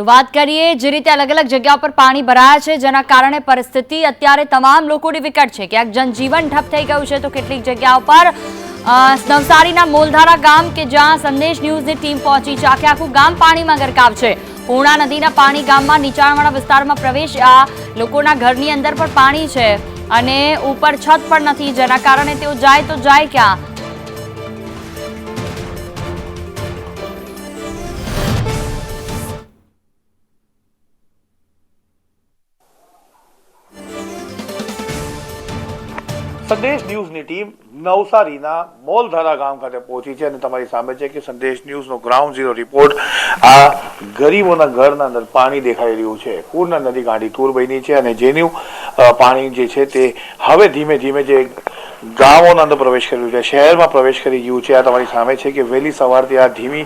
તો વાત કરીએ જે રીતે અલગ અલગ જગ્યા પર પાણી ભરાયા છે, જેના કારણે પરિસ્થિતિ અત્યારે તમામ લોકોની વિકટ છે. ક્યાંક જનજીવન ઠપ થઈ ગયું છે, તો કેટલીક જગ્યાઓ પર નવસારીના મોલધારા ગામ કે જ્યાં સંદેશ ન્યૂઝની ટીમ પહોંચી છે, આખે આખું ગામ પાણીમાં ગરકાવ છે. પૂર્ણા નદીના પાણી ગામમાં નીચાણવાળા વિસ્તારમાં પ્રવેશ્યા લોકોના ઘરની અંદર પણ પાણી છે અને ઉપર છત પણ નથી, જેના કારણે તેઓ જાય તો જાય ક્યાં? સંદેશ ન્યૂઝની ટીમ નવસારીના મોલધારા ગામ ખાતે પહોંચી છે અને તમારી સામે છે કે સંદેશ ન્યૂઝનો ગ્રાઉન્ડ ઝીરો રિપોર્ટ આ ગરીબોના ઘરના અંદર પાણી દેખાઈ રહ્યું છે. પૂર્ણ નદી ગાંડી તૂર બની છે અને જેનું પાણી જે છે તે હવે ધીમે ધીમે જે ગામોના અંદર પ્રવેશ કરી રહ્યું છે, શહેરમાં પ્રવેશ કરી ગયું છે. આ તમારી સામે છે કે વહેલી સવારથી આ ધીમી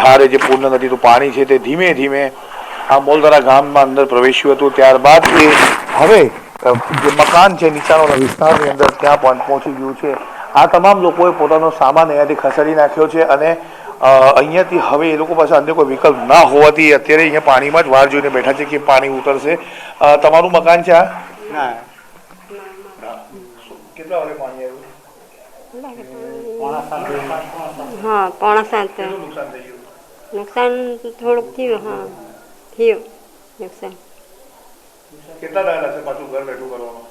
ધારે જે પૂર્ણ નદીનું પાણી છે તે ધીમે ધીમે આ મોલધારા ગામમાં અંદર પ્રવેશ્યું હતું. ત્યારબાદ એ હવે જે મકાન છે નીચાણવાળા વિસ્તારની અંદર ત્યાં પણ પહોંચી ગયું છે. આ તમામ લોકોએ પોતાનો સામાન અહીંયાથી ખસેડી નાખ્યો છે અને અહીંયાથી હવે એ લોકો પાસે અન્ય કોઈ વિકલ્પ ના હોવાથી અત્યારે અહીંયા પાણીમાં જ વાર જોઈને બેઠા છે કે પાણી ઉતરશે. તમારું મકાન છે આ? ના. કેટલા વાગે પાણી આવ્યું? હા પોણા સાત નુકસાન થોડુંક થયું હા. થયું નુકસાન. કેટલા ટાઈમ છે પાછું ઘર બેઠું કરવાનું?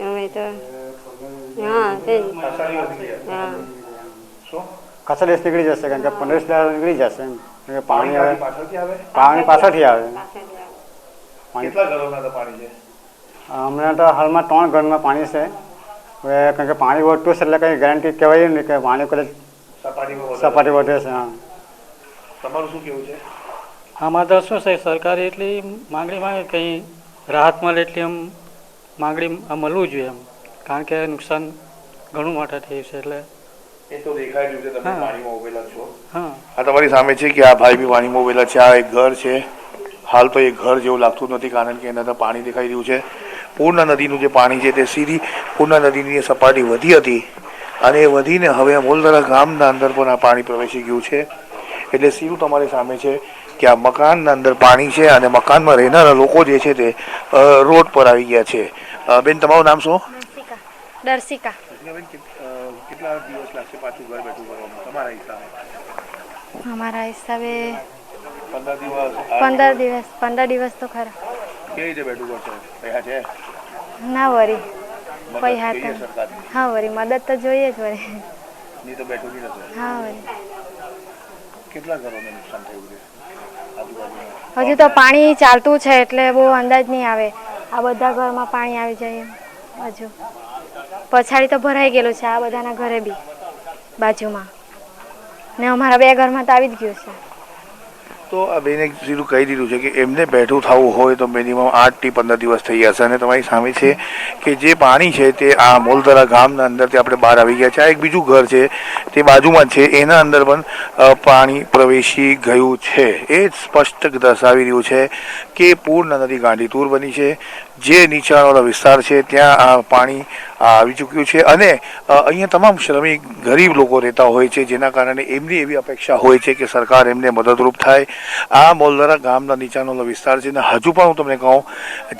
હવે તો હા તે જ. ખાસા ગયા શું? ખાસા નીકળી જશે કારણ કે પંદર દાડા નીકળી જશે કારણ કે પાણી પાણી પાછળથી આવે? પાણી પાછળથી આવે. કેટલા ઘરોના તો પાણી છે? હમણાં તો હાલમાં ત્રણ ઘરમાં પાણી છે. હવે કારણ કે પાણી વધતું છે એટલે કંઈ ગેરંટી કહેવાય નહીં કે પાણી કદાચ સપાટીમાં સપાટી વધે છે હા. તમારું શું કેવું છે? આમાં તો શું છે સરકારે એટલી માંગણી માંગે કંઈ રાહત મળે એટલી એમ માંગણી આ મળવું જોઈએ એમ. કારણ કે નુકસાન ઘણું મોટા થયું છે એટલે એ તો દેખાઈ રહ્યું છે તમે હા. પાણીમાં ઉભેલા છો. હા. આ તમારી સામે છે કે આ ભાઈ બી પાણીમાં ઉભેલા છે આ એક ઘર છે. હાલ તો એ ઘર જેવું લાગતું નથી કારણ કે એના અંદર પાણી દેખાઈ રહ્યું છે. પૂર્ણ નદીનું જે પાણી છે તે સીધી પૂર્ણ નદીની સપાટી વધી હતી. અને એ વધીને હવે મોલદરા ગામના અંદર પણ આ પાણી પ્રવેશી ગયું છે. એટલે સીધું તમારી સામે છે. કે આ મકાનના અંદર પાણી છે અને મકાનમાં રહેનારા લોકો જે છે તે રોડ પર આવી ગયા છે. બેન તમારું નામ શું? દર્શિકા. કેટલા દિવસ લાગશે પાછું ઘર બેઠું કરવાનું તમારા હિસાબે? અમારા હિસાબે પંદર દિવસ પંદર દિવસ પંદર દિવસ તો ખરા. કેવી રીતે બેઠું કરશો? પૈસા છે? ના વરી. પૈસા તો હા વરી. મદદ તો જોઈએ જ વરી. નહીં તો બેઠું નહીં હા વરી. કેટલા ઘરોને નુકસાન થયું છે? હજુ તો પાણી ચાલતું છે એટલે બહુ અંદાજ નહીં આવે. આ બધા ઘરમાં પાણી આવી જાય એમ. હજુ પછાડી તો ભરાઈ ગયેલું છે, આ બધાના ઘરે બી, બાજુમાં. ને અમારા બે ઘરમાં તો આવી જ ગયું છે. તો આ બેને સીધું કહી દીધું છે કે એમને બેઠું થવું હોય તો મિનિમમ આઠથી પંદર દિવસ થઈ જશે. અને તમારી સામે છે કે જે પાણી છે તે આ મોલધરા ગામના અંદરથી આપણે બહાર આવી ગયા છે. આ એક બીજું ઘર છે. તે બાજુમાં છે. એના અંદર પણ પાણી પ્રવેશી ગયું છે. એ સ્પષ્ટ દર્શાવી રહ્યું છે કે પૂર્ણ નદી ગાંડીતુર બની છે. જે નીચાણવાળો વિસ્તાર છે, ત્યાં આ પાણી આવી ચૂક્યું છે અને અહીંયા તમામ શ્રમિક, ગરીબ લોકો રહેતા હોય છે, જેના કારણે એમની એવી અપેક્ષા હોય છે કે સરકાર એમને મદદરૂપ થાય. આ મોલદરા ગામના નીચાણવાળો વિસ્તાર છે ને હજુ પણ હું તમને કહું,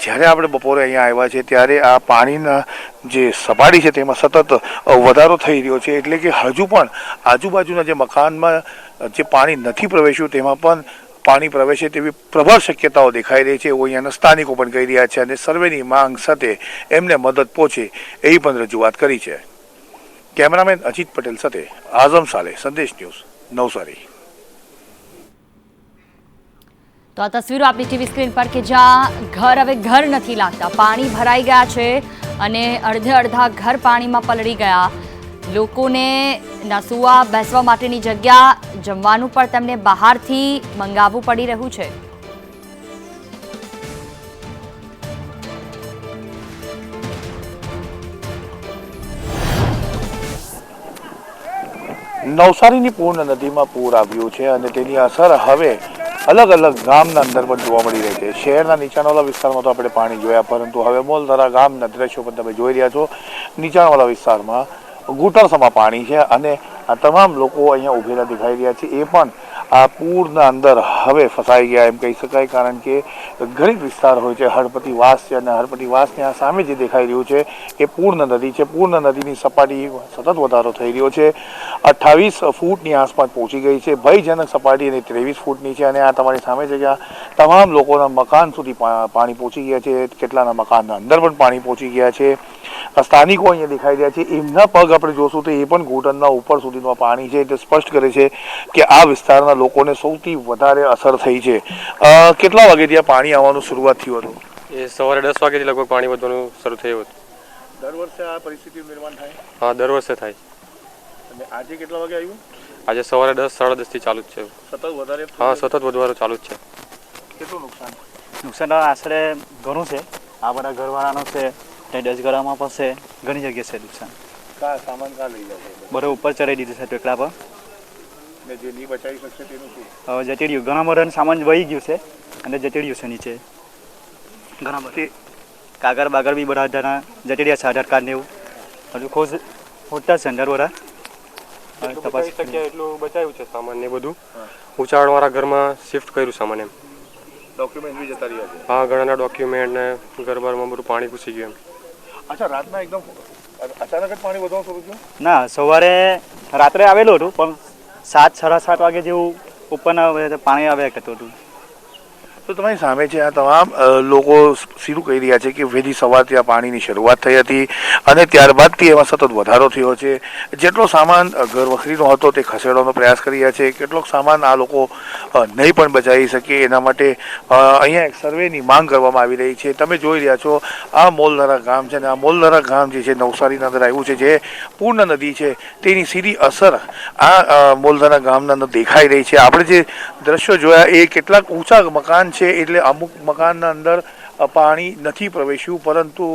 જ્યારે આપણે બપોરે અહીંયા આવ્યા છે ત્યારે આ પાણીના જે સપાટી છે, તેમાં સતત વધારો થઈ રહ્યો છે, એટલે કે હજુ પણ આજુબાજુના જે મકાનમાં જે પાણી નથી પ્રવેશ્યું, તેમાં પણ પાણી પ્રવેશે તેવી પ્રબળ શક્યતાઓ દેખાઈ રહી છે. એવું અહીંયાના સ્થાનિકો પણ કહી રહ્યા છે અને સર્વેની માંગ સાથે એમને મદદ પહોંચે એવી પણ રજૂઆત કરી છે. કેમેરામેન અજીત પટેલ સાથે આઝમ સાલે સંદેશ ન્યૂઝ, નવસારી. તો આ તસવીરો આપણી ટીવી સ્ક્રીન પર કે જ્યાં ઘર હવે ઘર નથી લાગતા. પાણી ભરાઈ ગયા છે અને અડધે અડધા ઘર પાણીમાં પલળી ગયા. લોકોને ના બેસવા માટેની જગ્યા જમવાનું પણ તેમને બહારથી મંગાવવું પડી રહ્યું છે. નવસારીની પૂર્ણ નદીમાં પૂર આવ્યું છે અને તેની અસર હવે અલગ અલગ ગામના અંદર પણ જોવા મળી રહી છે. શહેરના નીચાણવાળા વિસ્તારમાં તો આપણે પાણી જોયા, પરંતુ હવે મોલધરા ગામના દ્રશ્યો પણ તમે જોઈ રહ્યા છો. નીચાણવાળા વિસ્તારમાં ઘૂંટણસમાં પાણી છે અને આ તમામ લોકો અહીંયા ઉભેલા દેખાઈ રહ્યા છે. એ પણ આ પૂરના અંદર હવે ફસાઈ ગયા એમ કહી શકાય, કારણ કે ઘણી વિસ્તાર હોય છે, હળપતિ વાસ છે અને હળપતિ વાસની આ સામે જે દેખાઈ રહ્યું છે એ પૂર્ણ નદી છે. પૂર્ણ નદીની સપાટી સતત વધારો થઈ રહ્યો છે. અઠ્ઠાવીસ ફૂટની આસપાસ પહોંચી ગઈ છે. ભયજનક સપાટી એની ત્રેવીસ ફૂટની છે અને આ તમારી સામે છે કે તમામ લોકોના મકાન સુધી પાણી પહોંચી ગયા છે. કેટલાના મકાનના અંદર પણ પાણી પહોંચી ગયા છે. સ્થાનિકો અહીંયા દેખાઈ રહ્યા છે. એમના પગ આપણે જોશું તો એ પણ ઘૂંટણના ઉપર સુધીનું પાણી છે. એટલે સ્પષ્ટ કરે છે કે આ વિસ્તારના લોકોને સૌથી વધારે અસર થઈ છે. કેટલા વાગેથી આ પાણી આવવાનું શરૂઆત થયું હતું? એ સવારે દસ વાગ્યાથી લગભગ પાણી વધવાનું શરૂ થયું હતું. દર વર્ષે આ પરિસ્થિતિ નિર્માણ થાય? હા દર વર્ષે થાય. અને આજે કેટલા વાગે આવ્યું? આજે સવારે દસ સાડા દસથી ચાલુ જ છે. સતત વધારે? હા સતત વધારો ચાલુ જ છે. કેટલું નુકસાન? નુકસાન આશરે ઘણું છે. આ બધા ઘરવાળાનો છે તે દસગરામાં પણ છે. ઘણી જગ્યાએ છે નુકસાન કા સામાન કા લઈ જાય બરો ઉપર ચડાવી દીધું છે ટેકડા પર. ને જે નહીં બચાવી શકશે તેનું શું? હવે જટેડ્યું ઘણા બધાનું સામાન વહી ગયું છે અને જટેડ્યું છે નીચે. ઘણા બધા. કાગળ બાગળ બી બધા જણા જટેડ્યા છે આધાર કાર્ડ ને એવું. હજુ ખોજ ખોટા છે અંદર બધા તપાસ શક્યા એટલું બચાવ્યું છે સામાન ને બધું. ઊંચાણવાળા ઘરમાં શિફ્ટ કર્યું સામાન એમ. ડોક્યુમેન્ટ બી જતા રહ્યા છે. હા ઘણાના ડોક્યુમેન્ટ ને ઘર બારમાં બધું પાણી ઘૂસી ગયું એમ. અચ્છા, રાતના એકદમ અચાનક જ પાણી વધવાનું શરૂ થયું? ના, સવારે રાત્રે આવેલું હતું, પણ સાત, સાડા સાત વાગે જેવું ઉપરના પાણી આવ્યા કરતું હતું. તો તમારી સામે છે આ તમામ લોકો સીધું કહી રહ્યા છે કે વહેલી સવારથી આ પાણીની શરૂઆત થઈ હતી અને ત્યારબાદથી એમાં સતત વધારો થયો છે. જેટલો સામાન ઘર વખરીનો હતો તે ખસેડવાનો પ્રયાસ કરી રહ્યા છે. કેટલોક સામાન આ લોકો નહીં પણ બચાવી શકે એના માટે અહીંયા એક સર્વેની માંગ કરવામાં આવી રહી છે. તમે જોઈ રહ્યા છો, આ મોલધરા ગામ છે અને આ મોલધરા ગામ જે છે નવસારીના અંદર આવ્યું છે, જે પૂર્ણ નદી છે, તેની સીધી અસર આ મોલધરા ગામના અંદર દેખાઈ રહી છે. આપણે જે દ્રશ્યો જોયા, એ કેટલાક ઊંચા મકાન છે એટલે અમુક મકાનના અંદર પાણી નથી પ્રવેશ્યું, પરંતુ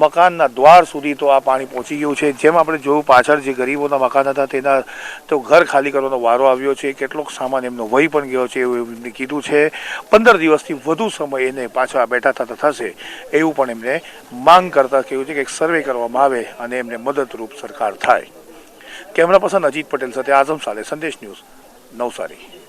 મકાનના દ્વાર સુધી તો આ પાણી પહોંચી ગયું છે. જેમ આપણે જોયું, પાછળ જે ગરીબોના મકાન હતા, તેના તો ઘર ખાલી કરવાનો વારો આવ્યો છે. કેટલોક સામાન એમનો વહી પણ ગયો છે એવું એમને કીધું છે. પંદર દિવસથી વધુ સમય એને પાછા બેઠા થતા થશે એવું પણ એમને માંગ કરતા કહ્યું છે કે એક સર્વે કરવામાં આવે અને એમને મદદરૂપ સરકાર થાય. કેમેરા પર્સન અજીત પટેલ સાથે આઝમ સાલે સંદેશ ન્યૂઝ નવસારી.